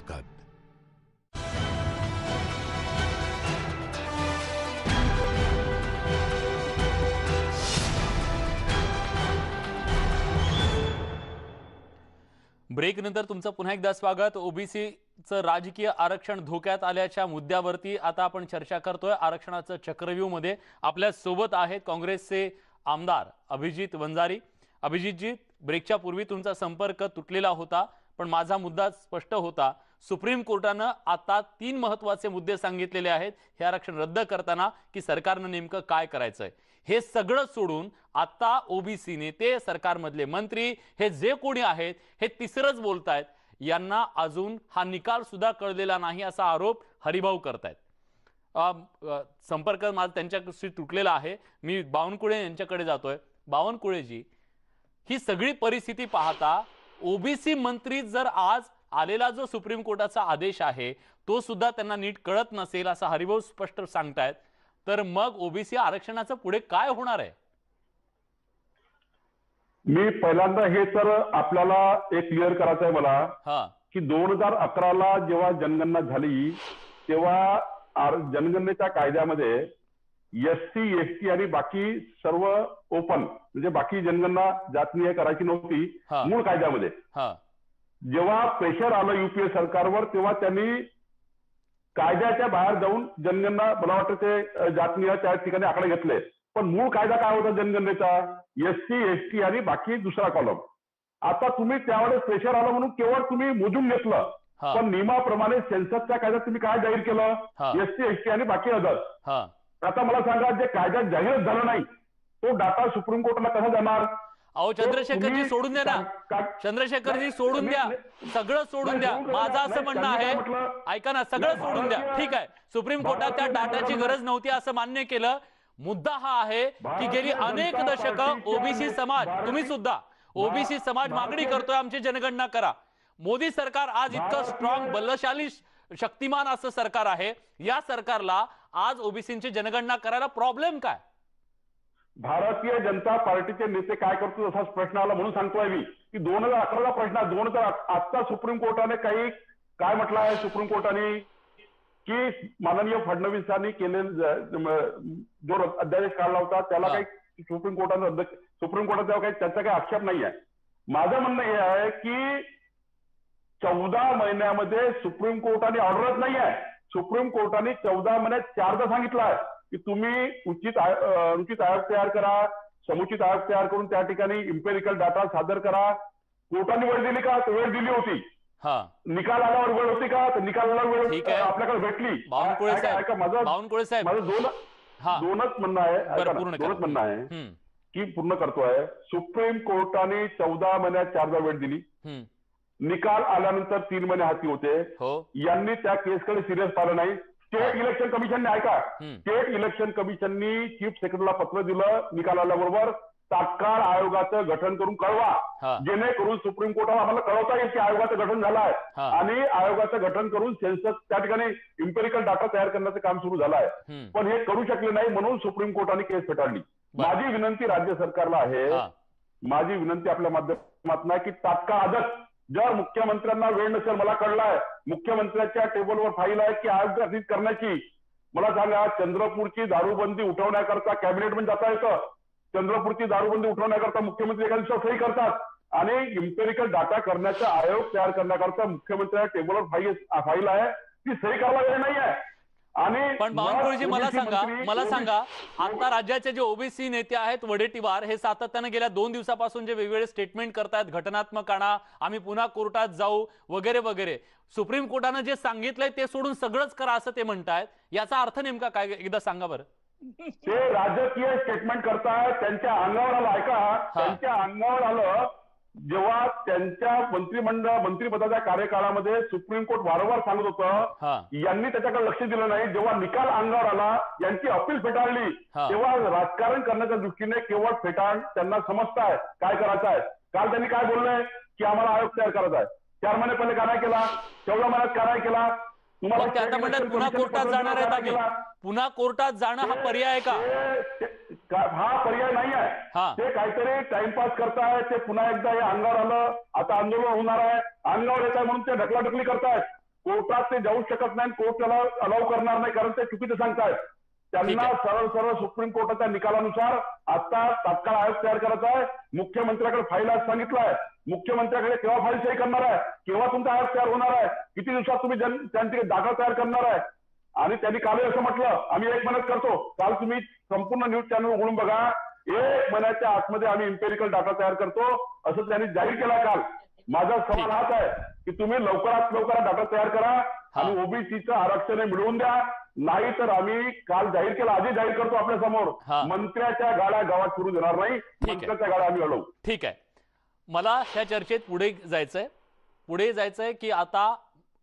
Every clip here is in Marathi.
ताकद ब्रेक नंतर तुमचं पुन्हा एकदा स्वागत. ओबीसीचं राजकीय आरक्षण धोक्यात आल्याच्या मुद्द्यावरती आता आपण चर्चा करतोय. आरक्षणाचं चक्रव्यूमध्ये आपल्यासोबत आहेत काँग्रेसचे आमदार अभिजित वंजारी. अभिजितजी ब्रेकच्या पूर्वी तुमचा संपर्क तुटलेला होता. पण माझा मुद्दा स्पष्ट होता. सुप्रीम कोर्टानं आता तीन महत्त्वाचे मुद्दे सांगितलेले आहेत. हे आरक्षण रद्द करताना की सरकारनं नेमकं काय करायचंय? हे सगळं सोडून आता ओबीसी नेते सरकारमधले मंत्री हे जे कोणी आहेत हे तिसरंच बोलतायत. यांना अजून हा निकाल सुद्धा कळलेला नाही असा आरोप हरिभाऊ करतायत. संपर्क माझा त्यांच्याशी तुटलेला आहे. मी बावनकुळे यांच्याकडे जातोय. बावनकुळेजी ही सगळी परिस्थिती पाहता ओबीसी मंत्री जर आज आलेला जो सुप्रीम कोर्टाचा आदेश आहे तो सुद्धा त्यांना नीट कळत नसेल असं हरिभाऊ स्पष्ट सांगतायत तर मग ओबीसी आरक्षणाचं पुढे काय होणार आहे? मी पहिल्यांदा हे तर आपल्याला एक क्लिअर करायचं आहे मला हा. की दोन हजार अकराला जेव्हा जनगणना झाली तेव्हा जनगणनेच्या कायद्यामध्ये एस सी एस टी आणि बाकी सर्व ओपन म्हणजे बाकी जनगणना जातनीय करायची नव्हती. मूळ कायद्यामध्ये. जेव्हा प्रेशर आलं युपीए सरकारवर तेव्हा त्यांनी कायद्याच्या बाहेर जाऊन जनगणना मला वाटतं ते जातनीय त्या ठिकाणी आकडे घेतले. पण मूळ कायदा काय होता जनगणनेचा? एस सी एस टी आणि बाकी दुसरा कॉलम आता तुम्ही त्यावेळेस प्रेशर आलं म्हणून केवळ तुम्ही मोजून घेतलं. पण नियमाप्रमाणे सेन्ससच्या कायद्यात तुम्ही काय जाहीर केलं? हा. एस सी एस टी आणि बाकी अदर आता मला सांगा जे कायद्यात जाहीरच झालं नाही तो डाटा सुप्रीम कोर्टाला कसा जाणार? अहो चंद्रशेखरजी सोडून द्या ना. चंद्रशेखरजी सोडून द्या. सगळं सोडून द्या. माझं असं म्हणणं आहे? ऐका ना सगळं सोडून द्या. ठीक आहे. सुप्रीम कोर्टात त्या डाटाची गरज नव्हती असं मान्य केलं. मुद्दा हा आहे की गेली अनेक दशकं ओबीसी समाज तुम्ही सुद्धा ओबीसी समाज मागणी करतोय आमची जनगणना करा. मोदी सरकार आज इतकं स्ट्रॉंग बलशाली शक्तिमान असं सरकार आहे. या सरकारला आज ओबीसीची जनगणना करायला प्रॉब्लेम काय? भारतीय जनता पार्टीचे नेते काय करतो असा प्रश्न आला म्हणून सांगतोय मी. की दोन हजार अकराचा प्रश्न दोन हजार आजचा सुप्रीम कोर्टाने काही काय म्हटलं आहे सुप्रीम कोर्टाने? की माननीय फडणवीसांनी केलेला जो अध्यादेश काढला होता त्याला. काही सुप्रीम कोर्टाने सुप्रीम त्यावर काही त्याचा काही आक्षेप नाही आहे माझं म्हणणं हे आहे की चौदा महिन्यामध्ये सुप्रीम कोर्टाने ऑर्डरच नाही आहे सुप्रीम कोर्टाने चौदा महिन्यात चारदा सांगितलं आहे की तुम्ही उचित अनुचित आयोग तयार करा समुचित आयोग तयार करून त्या ठिकाणी इम्पेरिकल डाटा सादर करा. कोर्टाने वेळ दिली का? तर वेळ दिली होती. हा. निकाल आल्यावर वेळ होती का? तर निकाल आल्यावर वेळ आहे. आपल्याकडे भेटली. बावनकुळे साहेब. माझं दोन हा. दोनच म्हणणं आहे. दोनच म्हणणं आहे की पूर्ण करतोय. सुप्रीम कोर्टाने चौदा महिन्यात चारदा वेळ दिली. निकाल आल्यानंतर तीन महिने हाती होते. हो. यांनी त्या केसकडे सिरियस पाहिलं नाही. स्टेट इलेक्शन कमिशनने ऐका. स्टेट इलेक्शन कमिशननी चीफ सेक्रेटरीला पत्र दिलं निकाल आल्याबरोबर. तात्काळ आयोगाचं गठन करून. कळवा. जेणेकरून सुप्रीम कोर्टाला आम्हाला कळवता येईल की आयोगाचं गठन झालं आहे. आणि आयोगाचं गठन करून सेन्सस त्या ठिकाणी इम्पेरिकल डाटा तयार करण्याचं काम सुरू झालं आहे. पण हे करू शकले नाही म्हणून सुप्रीम कोर्टाने केस फेटाळली. माझी विनंती राज्य सरकारला आहे. माझी विनंती आपल्या माध्यमातून आहे की तात्काळ आजच जर मुख्यमंत्र्यांना वेळ नसेल मला कळलाय. मुख्यमंत्र्यांच्या टेबलवर फाईल आहे की आयोग करण्याची. मला सांगा चंद्रपूरची दारूबंदी उठवण्याकरता कॅबिनेट कॅबिनेटमध्ये जाता येतं. चंद्रपूरची दारूबंदी उठवण्याकरता मुख्यमंत्री एका दिवसात सही करतात. आणि इम्पेरिकल डाटा करण्याचा आयोग तयार करण्याकरता मुख्यमंत्र्यांच्या टेबलवर फाईल फाईल आहे. ती सही करायला वेळ नाही आहे पण बावनकुळेजी मला सांगा मला OBC सांगा आता राज्याचे जे ओबीसी नेते आहेत वडेट्टीवार हे सातत्याने गेल्या दोन दिवसापासून जे वेगवेगळे स्टेटमेंट करतायत घटनात्मक आणा आम्ही पुन्हा कोर्टात जाऊ वगैरे वगैरे. सुप्रीम कोर्टानं जे सांगितलंय ते सोडून सगळंच करा असं ते म्हणतायत. याचा अर्थ नेमका काय? एकदा सांगा बरं. ते राजकीय स्टेटमेंट करतायत त्यांच्या अंगावर आलं ऐका त्यांच्या अंगावर आलं जेव्हा त्यांच्या मंत्रिमंडळ मंत्रिपदाच्या कार्यकाळामध्ये सुप्रीम कोर्ट वारंवार सांगत होतं यांनी त्याच्याकडे लक्ष दिलं नाही. जेव्हा निकाल अंगावर आला यांची अपील फेटाळली. तेव्हा राजकारण करण्याच्या दृष्टीने केवळ फेटाळ त्यांना समजत आहे काय करायचं आहे काल त्यांनी काय बोललंय? की आम्हाला आयोग तयार करायचा आहे. चार महिने पहिले काय केला? चौदा महिन्यात काय केला? तुम्हाला पुन्हा कोर्टात जाणार आम्ही. पुन्हा कोर्टात जाणं हा पर्याय आहे का- हा पर्याय नाही हा. आहे ते काहीतरी टाइमपास करतायत ते पुन्हा एकदा हे अंगावर आलं आता आंदोलन होणार आहे. अंगावर येत आहे म्हणून ते ढकलाढकली करतायत. कोर्टात ते जाऊ शकत नाही कोर्ट त्याला अलाव करणार नाही कारण ते चुकीचं सांगतायत. त्यांना. सरळ सरळ सुप्रीम कोर्टाच्या निकालानुसार आता तात्काळ आयोग तयार करायचा आहे. मुख्यमंत्र्याकडे फाईल आज सांगितलाय मुख्यमंत्र्याकडे केव्हा फाईल सही करणार आहे? केव्हा तुमचा आयोग तयार होणार आहे? किती दिवसात तुम्ही जन त्यांचे दाखला तयार करणार आहे? आणि त्यांनी कालही असं म्हटलं आम्ही एक महिन्यात करतो काल तुम्ही संपूर्ण न्यूज चॅनल उघडून बघा एक महिन्याच्या आतमध्ये आम्ही इम्पेरिकल डाटा तयार करतो असं त्यांनी जाहीर केला काल. माझा सवाल हाच आहे की तुम्ही लवकरात लवकर डाटा तयार करा आणि ओबीसीचं आरक्षण मिळवून द्या. नाही तर आम्ही काल जाहीर केलं आधी जाहीर करतो आपल्यासमोर. मंत्र्याच्या गाड्या गावात फिरू देणार नाही. मंत्र्याच्या गाड्या आम्ही अडवू ठीक आहे. मला ह्या चर्चेत पुढे जायचंय. पुढे जायचंय की आता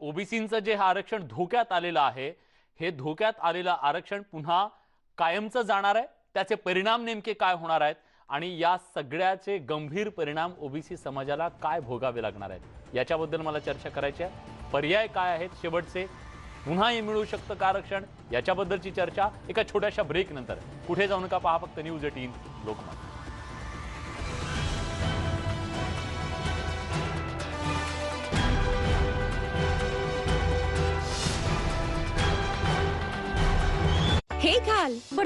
ओबीसीचं जे हे आरक्षण धोक्यात आलेलं आहे हे धोक्यात आलेलं आरक्षण पुन्हा कायमचं जाणार आहे? त्याचे परिणाम नेमके काय होणार आहेत? आणि या सगळ्याचे गंभीर परिणाम ओबीसी समाजाला काय भोगावे लागणार आहेत? याच्याबद्दल मला चर्चा करायची आहे. पर्याय काय आहेत शेवटचे? पुन्हा हे मिळू शकतं का आरक्षण? याच्याबद्दलची चर्चा एका छोट्याशा ब्रेक नंतर. कुठे जाऊ नका पहा फक्त न्यूज एटीन लोकमत. हे घाल